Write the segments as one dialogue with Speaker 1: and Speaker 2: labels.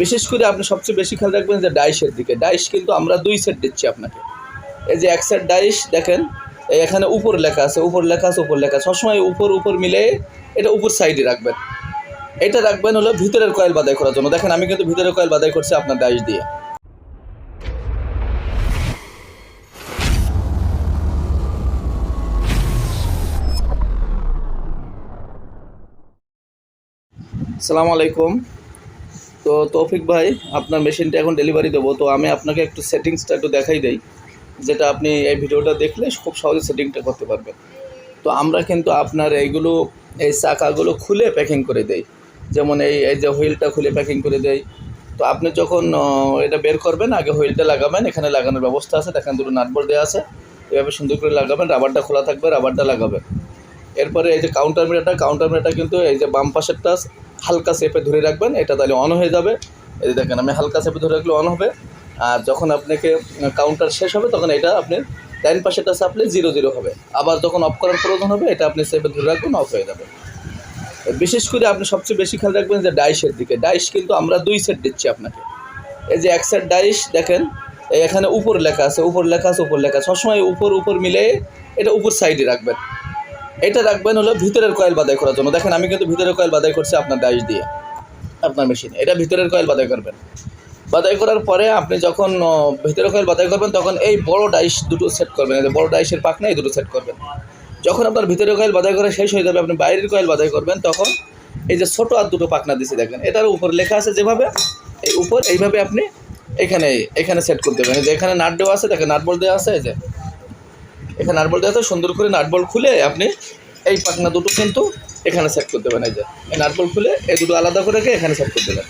Speaker 1: বিশেষ করে আপনি সবচেয়ে বেশি খেয়াল রাখবেন যে ডাইসের দিকে। ডাইস কিন্তু আমরা দুই সেট দিচ্ছি আপনাকে। এই যে এক সেট ডাইস, দেখেন এখানে উপর লেখা আছে, উপর লেখা আছে, উপর লেখা আছে। সবসময় উপর উপর মিলে এটা উপর সাইডে রাখবেন। এটা রাখবেন হলো ভিতরের কয়েল বাদাই করার জন্য। দেখেন, আমি কিন্তু ভিতরের কয়েল বাদাই করছি আপনার ডাইস দিয়ে। সালামু আলাইকুম। তো তৌফিক ভাই, আপনার মেশিনটা এখন ডেলিভারি দেবো। তো আমি আপনাকে একটু সেটিংসটা একটু দেখাই দেই, যেটা আপনি এই ভিডিওটা দেখলে খুব সহজে সেটিংটা করতে পারবেন। তো আমরা কিন্তু আপনার এইগুলো, এই চাকাগুলো খুলে প্যাকিং করে দেই। যেমন এই এই যে হুইলটা খুলে প্যাকিং করে দেই। তো আপনি যখন এটা বের করবেন, আগে হুইলটা লাগাবেন, এখানে লাগানোর ব্যবস্থা আছে, দেখেন দুটো নাটবোর্ড দেওয়া আছে। এভাবে সুন্দর করে লাগাবেন রাবারটা খোলা থাকবে রাবারটা লাগাবেন। এরপরে এই যে কাউন্টার মিটারটা কাউন্টার মিটারটা কিন্তু এই যে বাম পাশেরটা হালকা চেপে ধরে রাখবেন, এটা তাহলে অন হয়ে যাবে। এই দেখেন, আমি হালকা চেপে ধরে রাখলে অন হবে। আর যখন আপনাকে কাউন্টার শেষ হবে, তখন এটা আপনি ডাইন পাশেরটা চাপলে জিরো জিরো হবে। আবার যখন অফ করার প্রয়োজন হবে, এটা আপনি চেপে ধরে রাখবেন অফ হয়ে যাবে। বিশেষ করে আপনি সবচেয়ে বেশি খেয়াল রাখবেন যে ডাইসের দিকে। ডাইস কিন্তু আমরা দুই সেট দিচ্ছি আপনাকে। এই যে এক সেট ডাইস দেখেন এখানে উপর লেখা আছে, উপর লেখা আছে, উপর লেখা সবসময় উপর উপর মিলে এটা উপর সাইডে রাখবেন। এটা রাখবেন হলো ভিতরের কয়েল বাদাই করার জন্য। দেখেন, আমি কিন্তু ভিতরের কয়েল বাদাই করছি আপনার ডাইস দিয়ে, আপনার মেশিনে। এটা ভিতরের কয়েল বাদাই করবেন। বাদাই করার পরে আপনি যখন ভিতরের কয়েল বাদাই করবেন, তখন এই বড় ডাইস দুটো সেট করবেন। বড় ডাইসের পাকনা এই দুটো সেট করবেন। যখন আপনার ভিতরের কয়েল বাদাই করা শেষ হয়ে যাবে, আপনি বাইরের কয়েল বাদাই করবেন, তখন এই যে ছোটো আর দুটো পাকনা দিছি দেখেন, এটার উপর লেখা আছে যেভাবে, এই উপর এইভাবে আপনি এখানে এখানে সেট করতে এই যে এখানে নাট দেওয়া আছে, দেখেন, নাট বল দেওয়া আছে, এই যে এখানে নাট বল দেওয়া আছে, সুন্দর করে নাট বল খুলে আপনি এই পাখনা দুটো কিন্তু এখানে সেট করতে দেবেন এই যে, এই নাট বল খুলে এই দুটো আলাদা করে রেখে এখানে সেট করতে দেবেন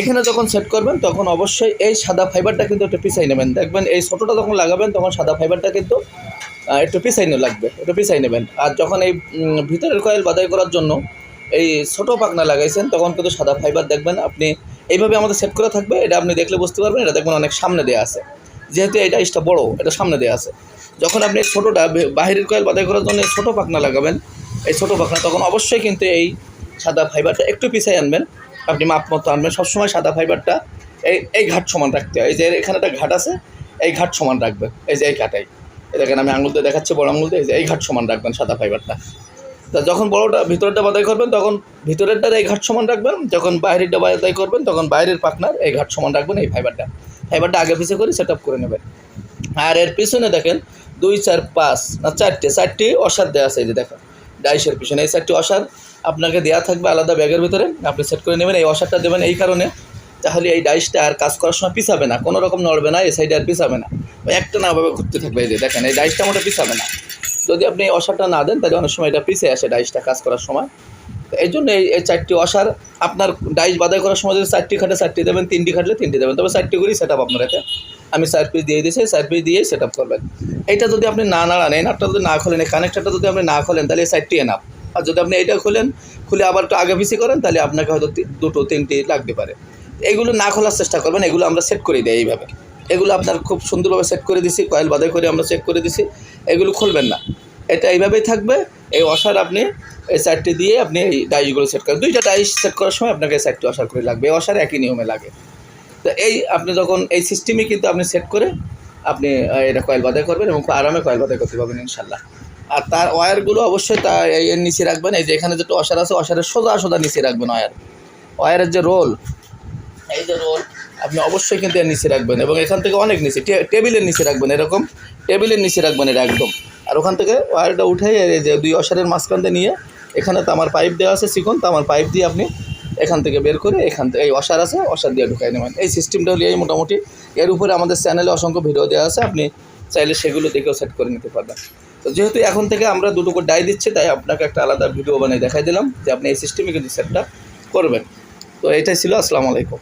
Speaker 1: এখানে যখন সেট করবেন, তখন অবশ্যই এই সাদা ফাইবারটা কিন্তু একটু পিছাই নেবেন। দেখবেন এই ছোটোটা যখন লাগাবেন, তখন সাদা ফাইবারটা কিন্তু একটু পিছাইনে লাগবে, একটু পিছাই নেবেন। আর যখন এই ভিতরের কয়েল বাদাই করার জন্য এই ছোটো পাখনা লাগাইছেন, তখন কিন্তু সাদা ফাইবার দেখবেন, আপনি এইভাবে আমাদের সেট করা থাকবে, এটা আপনি দেখলে বুঝতে পারবেন, এটা দেখবেন অনেক সামনে দেওয়া আছে। যেহেতু এটা ইসটা বড়, এটা সামনে দেওয়া আছে। যখন আপনি ছোটোটা বাহিরের কয়েল বাদাই করার জন্য ছোটো পাখনা লাগাবেন, এই ছোটো পাখনা, তখন অবশ্যই কিন্তু এই সাদা ফাইবারটা একটু পিছাই আনবেন। আপনি মাপ মতো আনবেন। সবসময় সাদা ফাইবারটা এই এই ঘাট সমান রাখতে হয়। এই যে এখানে একটা ঘাট আছে, এই ঘাট সমান রাখবেন। এই যে এই ঘাটাই দেখেন, আমি আঙুল দিয়ে দেখাচ্ছি, বড় আঙুল দিয়ে। এই ঘাট সমান রাখবেন সাদা ফাইবারটা তা যখন বড়টা ভিতরেরটা বাদাই করবেন, তখন ভিতরেরটার এই ঘাট সমান রাখবেন। যখন বাইরেরটা বাদাই করবেন, তখন বাইরের পাখনার এই ঘাট সমান রাখবেন এই ফাইবারটা ফাইবারটা আগে পিছিয়ে করে সেট করে নেবেন আর এর পিছনে দেখেন, দুই, চার, পাঁচ, না, চারটে, চারটি অসার দেওয়া আছে এই যে দেখেন। ডাইসের পিছনে এই চারটি অসার আপনাকে দেওয়া থাকবে আলাদা ব্যাগের ভিতরে। আপনি সেট করে নেবেন, এই অসারটা দেবেন এই কারণে। তাহলে এই ডাইসটা আর কাজ করার সময় পিছাবে না, কোনো রকম নড়বে না, এই সাইডে আর পিছাবে না। একটা না ভাবে ঘুরতে থাকবে এই যে দেখেন, এই ডাইসটা মোটা পিছাবে না। যদি আপনি এই অসারটা না দেন, তাহলে অনেক সময় এটা পিছিয়ে আসে ডাইসটা কাজ করার সময়। এই জন্য এই চারটি অসার আপনার ডাইস বাদাই করার সময় যদি চারটি খাটে, চারটি দেবেন, তিনটি খাটলে তিনটি দেবেন। তবে চারটি করেই সেট আপ আপনার এতে আমি চার পিস দিয়ে দিয়েছি চার পিস দিয়ে সেট আপ করবেন। এইটা যদি আপনি না নাড়ান এই নাটটা যদি না খোলেন, এই কানেক্টারটা যদি আপনি না খোলেন, তাহলে এই চারটি এনাপ আর যদি আপনি এইটা খোলেন, খুলে আবার একটু আগে পিছিয়ে করেন, তাহলে আপনাকে হয়তো দুটো, তিনটি লাগতে পারে। এগুলো না খোলার চেষ্টা করবেন, এগুলো আমরা সেট করে দিই এইভাবে। এগুলো আপনার খুব সুন্দরভাবে সেট করে দিছি কয়েল বাদাই করে আমরা চেক করে দিছি। এগুলো খুলবেন না। এটা এইভাবেই থাকবে। এই অসার আপনি এই চারটি দিয়ে আপনি এই ডাইসগুলো সেট করেন। দুইটা ডাইস সেট করার সময় আপনাকে চারটি অসার করে লাগবে। অসার একই নিয়মে লাগে। তো এই আপনি যখন এই সিস্টেমে কিন্তু আপনি সেট করে আপনি এটা কয়েল বাদাই করবেন এবং আরামে কয়েল বাদাই করতে পারবেন ইনশাল্লাহ আর তার ওয়্যারগুলো অবশ্যই এই এর নিচে রাখবেন। এই যে এখানে যেটা অসার আছে, অসারের সোজা সোজা নিচে রাখবেন ওয়্যার ওয়্যারের যে রোল এই যে রোল আপনি অবশ্যই কিন্তু এর নিচে রাখবেন এবং এখান থেকে অনেক নিচে, টেবিলের নিচে রাখবেন এরকম। টেবিলের নিচে রাখবেন এটা একদম। আর ওখান থেকে ওয়্যারটা উঠে এই যে দুই অসারের মাঝখান দিয়ে নিয়ে এখানে তো আমার পাইপ দেওয়া আছে চিকন তো আমার পাইপ দিয়ে আপনি এখান থেকে বের করে এখান থেকে, এই অসার আছে, অসার দিয়ে ঢুকাই নেবেন। এই সিস্টেমটা নিয়েই মোটামুটি। এর উপরে আমাদের চ্যানেলে অসংখ্য ভিডিও দেওয়া আছে, আপনি চাইলে সেগুলো দেখেও সেট করে নিতে পারবেন। তো যেহেতু এখন থেকে আমরা দুটো করে ডাই দিচ্ছি, তাই আপনাকে একটা আলাদা ভিডিও বানিয়ে দেখাই দিলাম যে আপনি এই সিস্টেমে কিন্তু সেটটা করবেন। তো এটাই ছিল, আসসালামু আলাইকুম।